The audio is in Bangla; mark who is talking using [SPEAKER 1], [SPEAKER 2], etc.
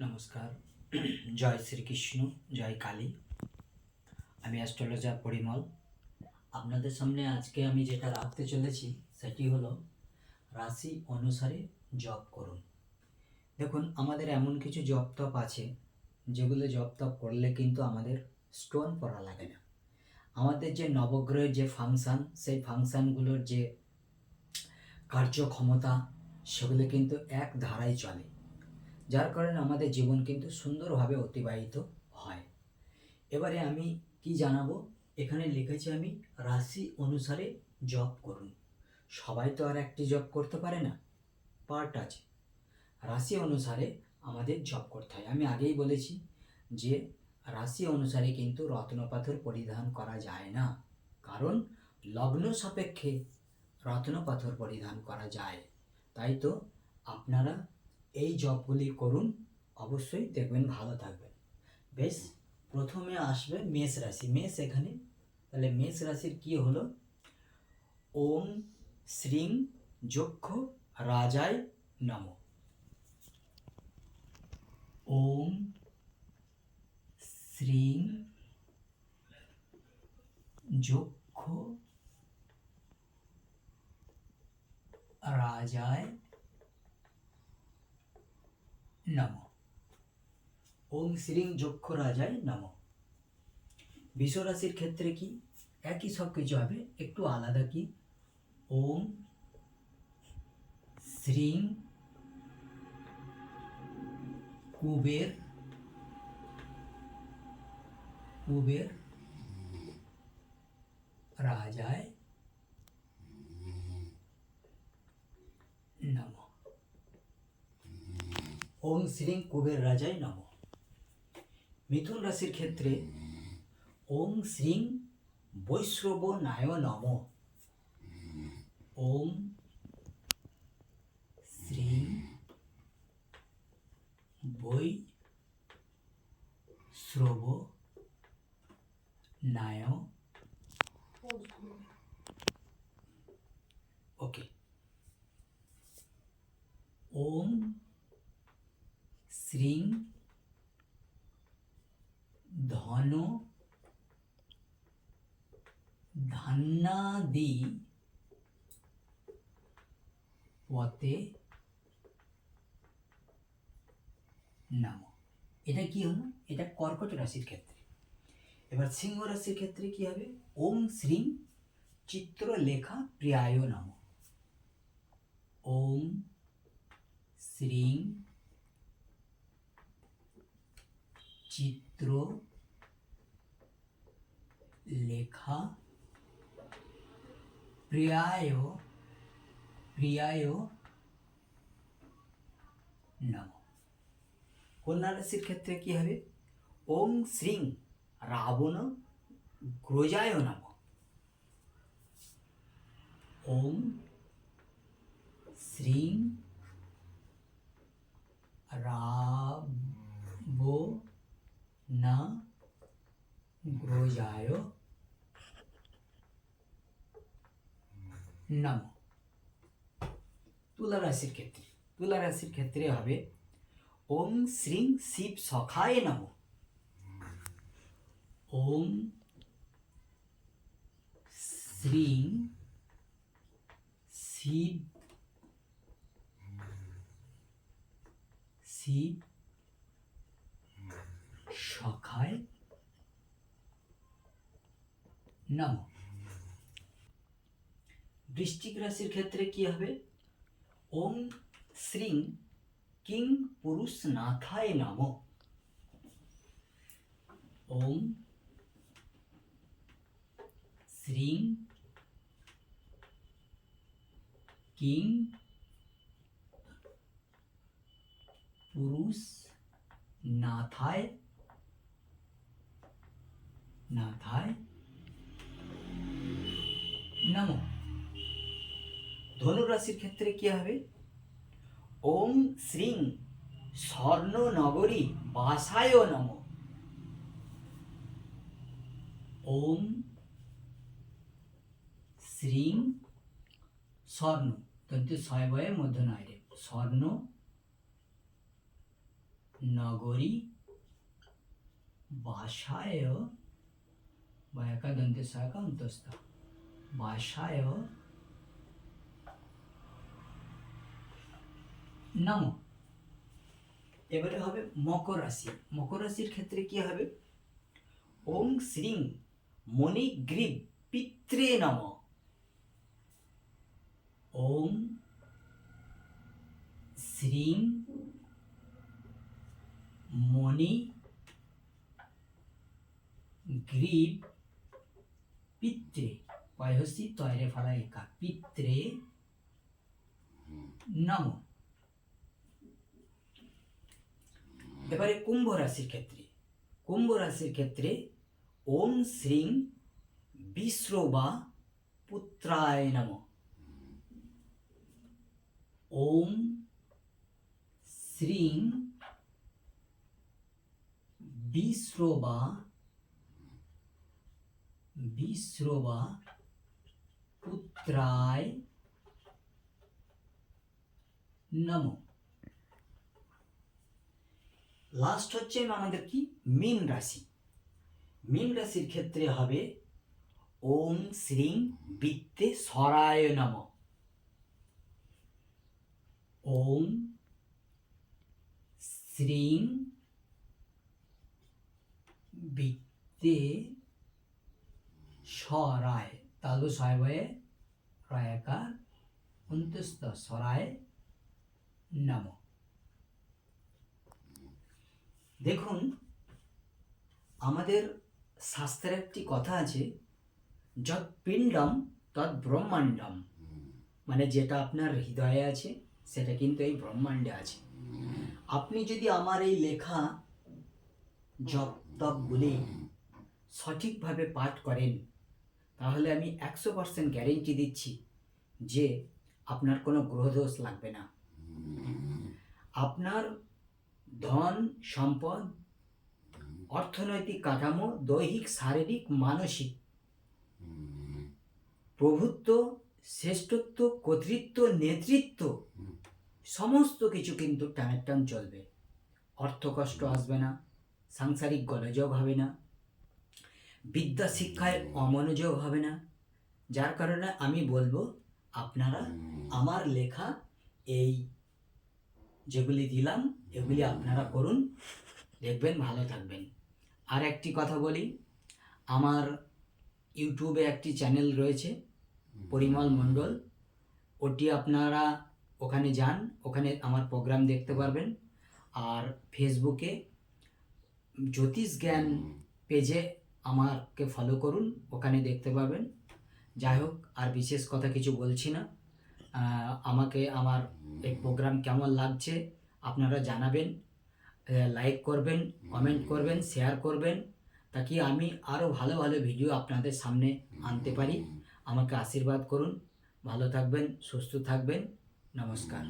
[SPEAKER 1] নমস্কার। জয় শ্রীকৃষ্ণ, জয় কালী। আমি অ্যাস্ট্রোলজার পরিমল। আপনাদের সামনে আজকে আমি যেটা রাখতে চলেছি, সেটি হলো রাশি অনুসারে জপ করুন। দেখুন, আমাদের এমন কিছু জপ তপ আছে, যেগুলো জপ তপ করলে কিন্তু আমাদের স্টোন পড়া লাগে না। আমাদের যে নবগ্রহের যে ফাংশান সেই ফাংশানগুলোর যে কার্যক্ষমতা, সেগুলো কিন্তু এক ধারায় চলে। যার কারণে আমাদের জীবন কিন্তু সুন্দরভাবে অতিবাহিত হয়। এবারে আমি কি জানাব? এখানে লিখেছি আমি, রাশি অনুসারে জব করুন। সবাই তো আর একটি জব করতে পারে না পার্ট আছে। রাশি অনুসারে আমাদের জব করতে হয়। আমি আগেই বলেছি যে, রাশি অনুসারে কিন্তু রত্নপাথর পরিধান করা যায় না। কারণ লগ্ন সাপেক্ষে রত্নপাথর পরিধান করা যায়। তাই তো আপনারা এই জবগুলি করুন, অবশ্যই দেখবেন ভালো থাকবেন। বেশ, প্রথমে আসবে মেষ রাশি। মেষ এখানে, তাহলে মেষ রাশির কি হলো? ওম, শ্রীং, যক্ষ, রাজায় নম। ওম, শ্রীং, যক্ষ, রাজায় নম। ওম শ্রীং যক্ষ রাজায় নম। বিশ্বরাশির ক্ষেত্রে কি একই সব কিছু হবে? একটু আলাদা কি? ওম শ্রীং কুবের কুবের রাজায় নম ওম শ্রী কুবের রাজায় নম। মিথুন রাশির ক্ষেত্রে ওম শ্রীং বৈশ্রব নায় নম। ওম শ্রী বৈ শ্রব নায় ওকে ওম শ্রীং ধন ধান্নাদি পথে নাম। এটা কি হলো? এটা কর্কট রাশির ক্ষেত্রে। এবার সিংহ রাশির ক্ষেত্রে কি হবে? ওম শ্রীং চিত্রলেখা প্রিয়ায় নাম। ওম শ্রীং চিত্র, লেখা, প্রিয়ায় প্রিয়ায় নম। কন্যা ক্ষেত্রে কি হবে? ওম শ্রীং রাবণ গ্রজায় নম। ওম শ্রীং রাব না গ্রজায় নম তুলা রাশির ক্ষেত্রে তুলা রাশির ক্ষেত্রে হবে, ওম শ্রীং শিব সখায় নম। ওম শ্রীং শিব শিব সখায় নম। বৃশ্চিক রাশির ক্ষেত্রে কি হবে? ওম শ্রীং কিং পুরুষ নাথায় নম। ওম শ্রীং কিং পুরুষ নাথায় নাথায় নম। ধনুরাশির ক্ষেত্রে কি হবে? ওম শ্রীং স্বর্ণ নগরী বাসায় নম। ওম শ্রীং স্বর্ণ। কিন্তু ছয় বয়ের মধ্যে নয় রে। স্বর্ণ নগরী ভাষায় বা একাদন্তে অন্তস্থ। ভাষায় নম। এবারে হবে মকর রাশি। মকর রাশির ক্ষেত্রে কি হবে? ওং শ্রীং মণিগ্রীব পিত্রে নম। ওম শ্রীং মণি গ্রীব পিত্রে। পয়হসি তয়রে ফলা একা। পিত্রে নম। এবারে কুম্ভ রাশির ক্ষেত্রে, কুম্ভ রাশির ক্ষেত্রে ওম শ্রীং বিশ্র বা পুত্রায় নম। ওম শ্রীং বিশ্রবা বিশ্রবা পুত্রায় নম। লাস্ট হচ্ছে আমাদের কি? মীন রাশি। মীন রাশির ক্ষেত্রে হবে ওম শ্রীং বিত্তে সরায় নম। ওম শ্রীং বিত্তে সরায় তালু ছয় বয়ে রয়াকার অন্তস্থ সরায় নম। দেখুন, আমাদের শাস্ত্রের একটি কথা আছে যত পিণ্ডম তৎ ব্রহ্মাণ্ডম। মানে যেটা আপনার হৃদয়ে আছে, সেটা কিন্তু এই ব্রহ্মাণ্ডে আছে। আপনি যদি আমার এই লেখা জপ বলে সঠিকভাবে পাঠ করেন, তাহলে আমি একশো পার্সেন্ট গ্যারেন্টি দিচ্ছি যে আপনার কোনো গ্রহদোষ লাগবে না। আপনার ধন, সম্পদ, অর্থনৈতিক কাঠামো, দৈহিক, শারীরিক, মানসিক। প্রভুত্ব, শ্রেষ্ঠত্ব, কর্তৃত্ব, নেতৃত্ব, সমস্ত কিছু কিন্তু টানের টান চলবে। অর্থ কষ্ট আসবে না, সাংসারিক গলযোগ হবে না, বিদ্যা শিক্ষায় অমনোযোগ হবে না। যার কারণে আমি বলব, আপনারা আমার লেখা এই যেগুলি দিলাম, এগুলি আপনারা করুন। দেখবেন, ভালো থাকবেন। আর একটি কথা বলি, আমার ইউটিউবে একটি চ্যানেল রয়েছে, পরিমল মণ্ডল। ওটি আপনারা ওখানে যান, ওখানে আমার প্রোগ্রাম দেখতে পারবেন। আর ফেসবুকে জ্যোতিষ জ্ঞান পেজে আমাকে ফলো করুন, ওখানে দেখতে পাবেন যাই হোক, আর বিশেষ কথা কিছু বলছি না। আমাকে, আমার এই প্রোগ্রাম কেমন লাগছে আপনারা জানাবেন লাইক করবেন কমেন্ট করবেন শেয়ার করবেন, তাকে আমি আরও ভালো ভালো ভিডিও আপনাদের সামনে আনতে পারি। আমাকে আশীর্বাদ করুন। ভালো থাকবেন, সুস্থ থাকবেন। নমস্কার।